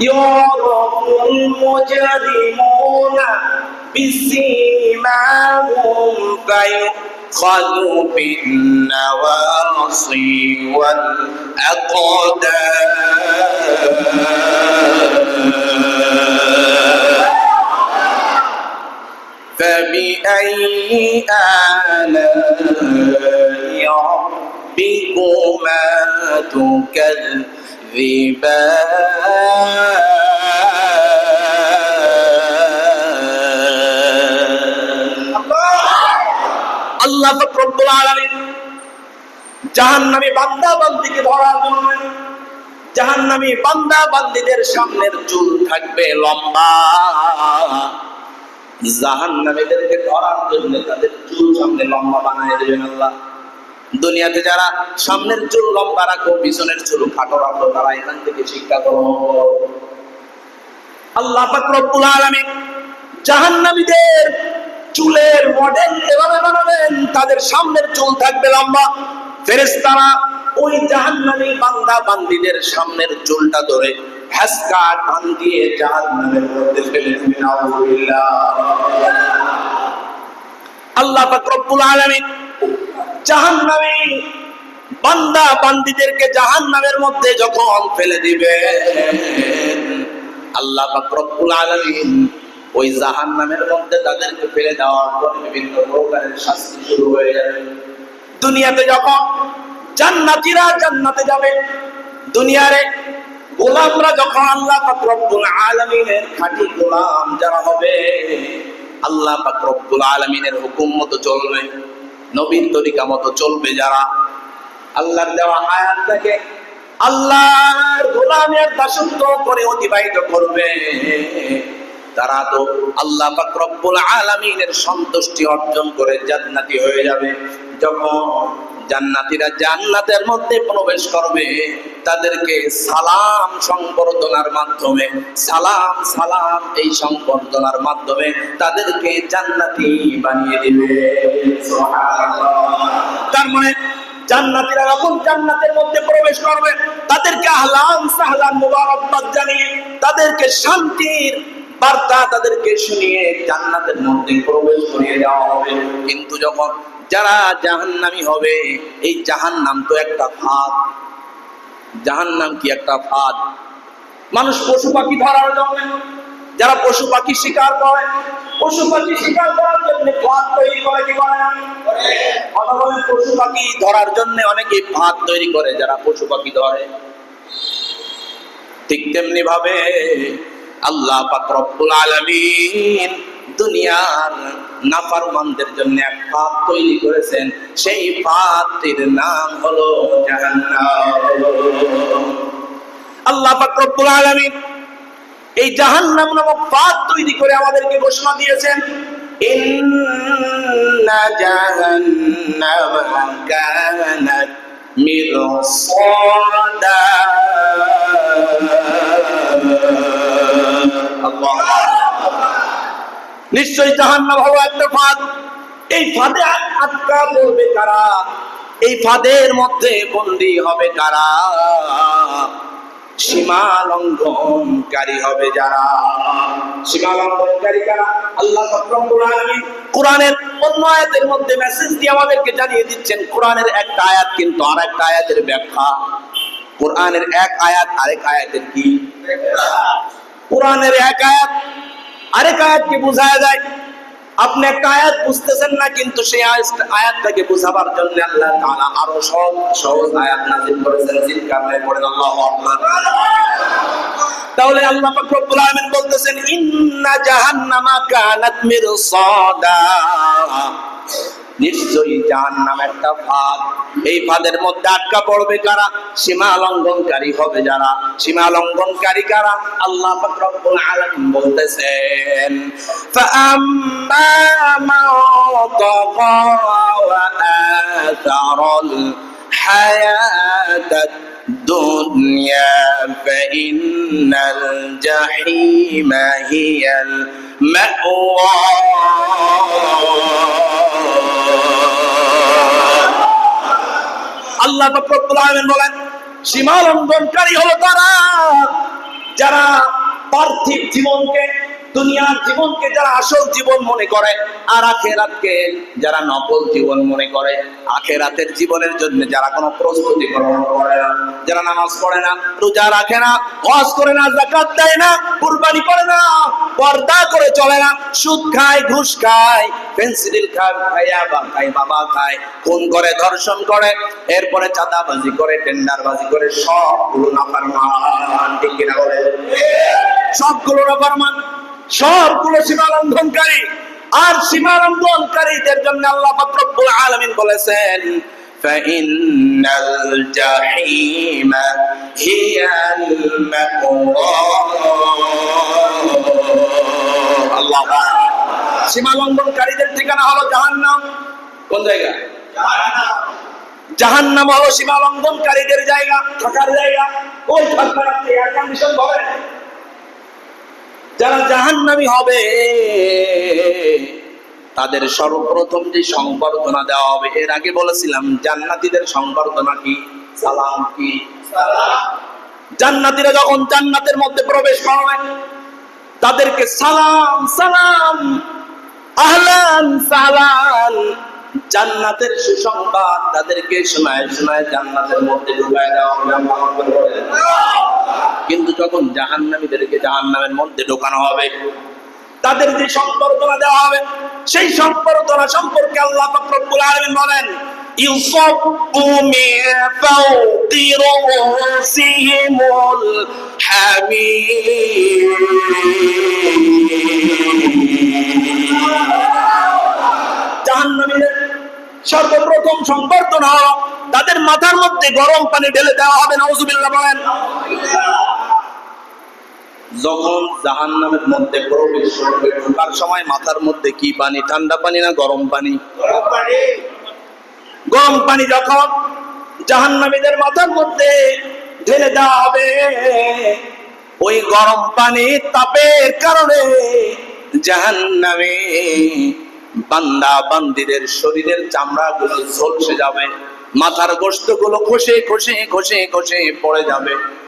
يعرف المجرمون بسيماهم فيؤخذ بالنواصي والأقدام. فبأي آلاء ربكما تكذبان আল্লাহ রব্বুল আলামিন জাহান্নামী বান্দা বান্দিকে ধরার জন্য জাহান্নামী বান্দা বান্দিদের সামনের চুল থাকবে লম্বা। জাহান্নামীদেরকে ধরার জন্য তাদের চুল সামনে লম্বা বানায় দেবেন আল্লাহ। দুনিয়াতে যারা সামনের চুল লম্বা রাখো, পিছনের চুল খাটো রাখো, তারা এখান থেকে শিক্ষা করো। আল্লাহ রব্বুল আলামিন জাহান্নামীদের চুলের মডেল এভাবে বানাবেন, তাদের সামনের চুল থাকবে লম্বা। ফেরেশতারা ওই জাহান্নামী বান্দা বান্দিদের সামনের চুলটা ধরে হ্যাসকা টান দিয়ে জাহান্নামের মধ্যে ফেলে দিবেন। নাউযুবিল্লাহ আল্লাহ পাক রব্বুল আলামিন জাহান্নামী বান্দা বান্দিদেরকে জাহান্নামের মধ্যে যখন ফেলে দিবেন আল্লাহ পাক রব্বুল আলামিন ওই জাহান্নামের মধ্যে তাদেরকে ফেলে দেওয়ার পর বিভিন্ন প্রকারের শাস্তি শুরু হয়ে যাবে। দুনিয়াতে যখন জান্নাতীরা জান্নাতে যাবে। দুনিয়ারে গোলামরা যখন আল্লাহ পাক রব্বুল আলামিনের খাঁটি গোলাম যারা হবে আল্লাহ রব্বুল আলমিনের হুকুম মতো চলবে নবীন তরিকা মতো চলবে যারা। আল্লাহর দেওয়া আয়াতটাকে আল্লাহর গোলামের দাসত্ব করে অতিবাহিত করবে। তারা তো আল্লাহ রব্বুল আলমিনের সন্তুষ্টি অর্জন করে জান্নাতি হয়ে যাবে। যখন জান্নাতীরা জান্নাতের মধ্যে প্রবেশ করবে, তাদেরকে সালাম সংবর্ধনার মাধ্যমে, সালাম সালাম এই সংবর্ধনার মাধ্যমে তাদেরকে জান্নাতি বানিয়ে দিবে। তার মানে জান্নাতীরা যখন জান্নাতের মধ্যে প্রবেশ করবে, তাদেরকে মুবারকবাদ জানিয়ে তাদেরকে শান্তির বার্তা তাদেরকে শুনিয়ে জান্নাতের মধ্যে প্রবেশ করিয়ে দেওয়া হবে। কিন্তু যখন যারা জাহান্নামী হবে, এই জাহান্নাম তো একটা ফাঁদ। জাহান্নাম কি একটা ফাঁদ? মানুষ পশু পাখি ধরার জন্য, যারা পশু পাখি শিকার করে, পশু পাখি শিকার করার জন্য ফাঁদ তৈরি করে কি করে? পশু পাখি ধরার জন্য অনেকে ফাঁদ তৈরি করে যারা পশু পাখি ধরে। ঠিক তেমনি ভাবে আল্লাহ পাক রব্বুল আলামিন দুনিয়ার নাফরমানদের জন্য এক ফাঁদ তৈরি করেছেন। সেই ফাঁদটির নাম হলো আল্লাহ পাক রব্বুল আলামিন এই জাহান্নাম নামক ফাঁদ তৈরি করে আমাদেরকে ঘোষণা দিয়েছেন। ইন্না জাহান্নামা কানাত মিরসাদা নিশ্চয়ই জাহান্নাম হলো একটা ফাঁদ। এই ফাঁদে আটকা পড়বে কারা? এই ফাঁদের মধ্যে বন্দী হবে কারা? সীমা লঙ্ঘনকারী হবে যারা। সীমা লঙ্ঘনকারী কারা? আল্লাহ কোরআনের অন্য আয়াতের মধ্যে মেসেজ দিয়ে আমাদেরকে জানিয়ে দিচ্ছেন, কোরআনের একটা আয়াত কিন্তু আর একটা আয়াতের ব্যাখ্যা। কোরআনের এক আয়াত আরেক আয়াতের কি? কোরআনের এক আয়াত আরেক আয়াতকে বোঝায় যায়, আপনি একটা আয়াত বুঝতেছেন না, কিন্তু সেই আয়াত- আয়াতটাকে বোঝাবার জন্য আল্লাহ তাআলা আরও সহজ সহজ আয়াত নাযিল করেছেন জিলকারনে পড়েন, আল্লাহু আকবার। তাহলে আল্লাহ পাক রব্বুল আলামিন বলতেছেন, ইন্না জাহান্নামা কানাত মিরসাদা। নিশ্চয়ই জাহান্নাম একটা ফাঁদ এই ফাঁদের মধ্যে আটকা পড়বে কারা সীমা লঙ্ঘনকারী হবে যারা সীমা লঙ্ঘনকারী কারা আল্লাহ পাক রব্বুল আলামিন বলতেছেন فأما من طغى وآثر الحياة الدنيا فإن الجحيم هي المأوى আল্লাহ বলেন সীমা লঙ্ঘনকারী হলো তারা যারা পার্থিব জীবনকে দুনিয়ার জীবনকে যারা আসল জীবন মনে করে, আর আখেরাতকে যারা নকল জীবন মনে করে। আখেরাতের জীবনের জন্য যারা কোনো প্রস্তুতি গ্রহণ করে না, যারা নামাজ পড়ে না, রোজা রাখে না, ওয়াজ করে না জাকাত দেয় না, কুরবানি করে না, পর্দা করে চলে না, সুদ খায়, ঘুষ খায় পেন্সিল খায় খাইয়া বা খায়, বাবা খায়, খুন করে, ধর্ষণ করে, এরপরে চাঁদাবাজি করে, টেন্ডারবাজি করে, সবগুলো নাফার মান ঠিক কিনা বলে সবগুলো নাফার মান সবগুলো সীমা লঙ্ঘনকারী আর সীমা লঙ্ঘনকারীদের জন্য আল্লাহ পাক রব্বুল আলামিন বলেছেন فإن الجحيم هي المأوى আল্লাহ সীমা লঙ্ঘনকারীদের ঠিকানা হলো জাহান্নাম কোন জায়গা জাহান্নাম হলো সীমা লঙ্ঘনকারীদের জায়গা থাকার জায়গা ওই থাকবে আপনি এয়ার কন্ডিশন হবে যারা জাহান্নামী হবে, তাদের সর্বপ্রথম যে সংবর্ধনা দেওয়া হবে, এর আগে বলেছিলাম, জান্নাতীদের সংবর্ধনা কি? সালাম কি? জান্নাতীরা যখন জান্নাতের মধ্যে প্রবেশ করবে, তাদেরকে সালাম সালাম, আহলান সালাম জান্নাতের সুসংবাদ তাদেরকে শোনায় শোনায় জান্নাতের মধ্যে ঢুকায় দেওয়া হবে। কিন্তু যখন জাহান্নামীদেরকে জাহান্নামের মধ্যে ঢোকানো হবে, তাদের যে সম্বর্ধনা দেওয়া হবে, সেই সম্বর্ধনা সম্পর্কে আল্লাহ রব্বুল আলামিন বলেন, ইউসাব্বু মিন হলো তাদের মাথার মধ্যে গরম পানি ঢেলে দেওয়া হবে বলেন। যখন জাহান্নামের মধ্যে প্রবেশ করবে ঢোকার সময় মাথার মধ্যে কি পানি? ঠান্ডা পানি না গরম পানি? গরম পানি। যখন জাহান্নামীদের মাথার মধ্যে ঢেলে দেওয়া হবে ওই গরম পানি তাপের কারণে জাহান্নামে বান্দা বান্দিদের শরীরের চামড়া গুলো ঝলসে যাবে, মাথার গোস্তগুলো খসে খসে খসে খসে পড়ে যাবে।